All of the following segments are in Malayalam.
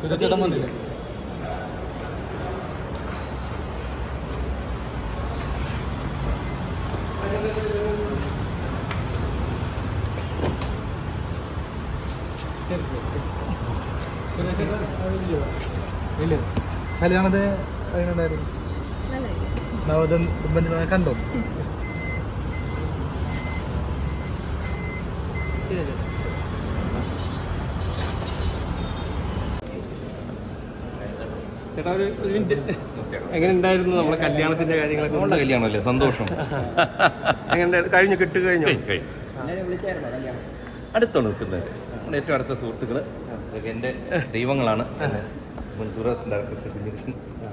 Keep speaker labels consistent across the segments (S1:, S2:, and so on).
S1: സുരക്ഷേട്ടൻ വന്നില്ലേ ഇല്ല കല്യാണത്തിന് എങ്ങനെയുണ്ടായിരുന്നു നവദമ്പതിനെ കണ്ടോ
S2: ചേട്ടാ ഒരു ഒരു മിനിറ്റ്. എങ്ങനെ ഉണ്ടായിരുന്നു നമ്മളെ കല്യാണത്തിന്റെ കാര്യങ്ങളൊക്കെ?
S3: നമ്മുടെ കല്യാണമല്ലേ? സന്തോഷം.
S2: എങ്ങനെ കഴിഞ്ഞു? കിട്ടു കഴിഞ്ഞു?
S3: അടുത്താണ് നിൽക്കുന്നത്. നമ്മുടെ ഏറ്റവും അടുത്ത സുഹൃത്തുക്കൾ എന്റെ ദൈവങ്ങളാണ്. ഡയറക്ടർ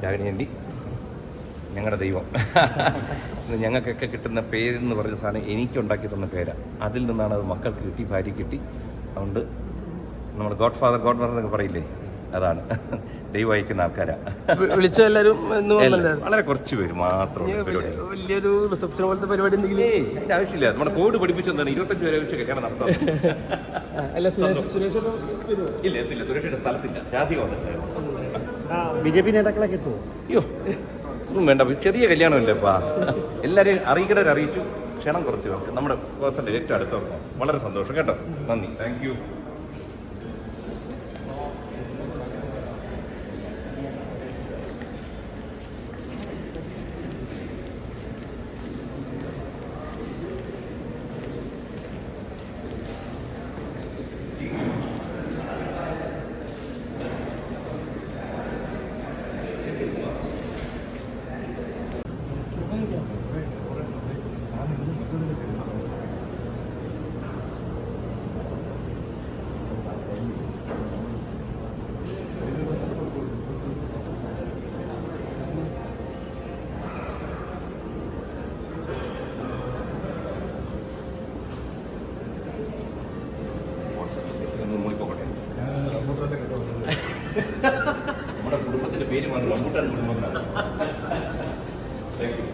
S3: രാഗിണിയണ്ടി ഞങ്ങളുടെ ദൈവം. ഞങ്ങൾക്കൊക്കെ കിട്ടുന്ന പേരെന്ന് പറഞ്ഞ സാധനം എനിക്കുണ്ടാക്കി തന്ന പേരാണ് അതിൽ നിന്നാണ് അത് മക്കൾക്ക് കിട്ടി ഭാര്യ കിട്ടി. അതുകൊണ്ട് നമ്മുടെ ഗോഡ് ഫാദർ ഗോഡ് മദർ എന്നൊക്കെ പറയില്ലേ? അതാണ്. ദൈവം അയക്കുന്ന ആൾക്കാരാ.
S2: വിളിച്ച എല്ലാവരും
S3: വളരെ കുറച്ച് പേര് മാത്രം
S2: വലിയൊരു റിസപ്ഷൻ പോലത്തെ പരിപാടി എന്തെങ്കിലും
S3: അതിന്റെ ആവശ്യമില്ല. നമ്മുടെ കോഡ് പഠിപ്പിച്ചെന്താണ് ഇരുപത്തഞ്ച് പേരെ വെച്ച് കല്യാണം നടത്താം
S2: അല്ല സുരേഷ് സുരേഷ് ഏട്ടൻ
S3: ഇല്ല എത്തില്ല. സുരേഷിന്റെ സ്ഥലത്തില്ല. രാധിക
S1: ബി ജെ പി നേതാക്കളൊക്കെ എത്തുമോ
S3: അയ്യോ ഒന്നും വേണ്ട. ചെറിയ കല്യാണമല്ലേപ്പാ എല്ലാവരെയും അറിയിക്കുന്നവരെ അറിയിച്ചു. ക്ഷണം കുറച്ച് പേർക്ക്. നമ്മുടെ പേഴ്സന്റെ ഏറ്റവും അടുത്തവർക്ക് വളരെ സന്തോഷം. കേട്ടോ? നന്ദി. താങ്ക് ஒரு மூட்டை கொடுங்க தேங்க்யூ